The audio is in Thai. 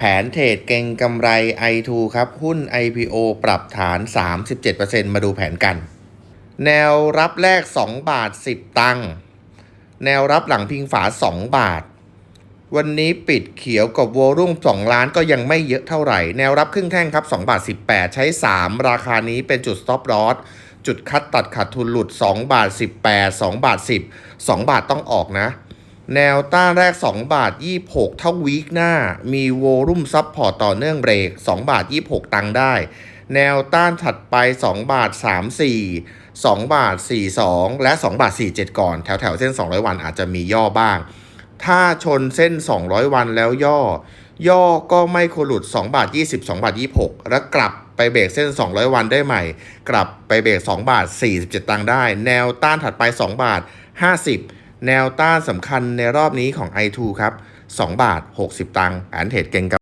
แผนเทรดเก่งกำไร i2 ครับ หุ้น IPO ปรับฐาน 37%มาดูแผนกัน แนวรับแรก 2 บาท 10 ตังค์แนวรับหลังพิงฝา 2 บาท วันนี้ปิดเขียวกับวอรุ่ง2ล้านก็ยังไม่เยอะเท่าไหร่ แนวรับครึ่งแท่งครับ 2 บาท 18 ใช้ 3 ราคานี้เป็นจุด stop loss จุดคัดตัดขาดทุนหลุด 2 บาท 18 2 บาท 10 2 บาทต้องออกนะ แนวต้านแรก 2 บาท 26 เท่าวีคหน้า มีโวลุ่มซับพอร์ตต่อเนื่องเบรก 2 บาท 26 ตังได้ แนวต้านถัดไป 2 บาท 34 2 บาท 42 และ 2 บาท 47 ก่อน แถวแถวเส้น 200 วันอาจจะมีย่อบ้าง ถ้าชนเส้น 200 วันแล้วย่อ ย่อก็ไม่ควรหลุด 2 บาท 20 2 บาท 26 แล้วกลับไปเบรกเส้น 200 วันได้ใหม่ กลับไปเบรก 2 บาท 47 ตังค์ได้ แนวต้านถัดไป 2 บาท 50 แนวต้านสำคัญในรอบนี้ของ i2 ครับ 2 บาท 60 ตังค์แอนเทรดเก่งกับ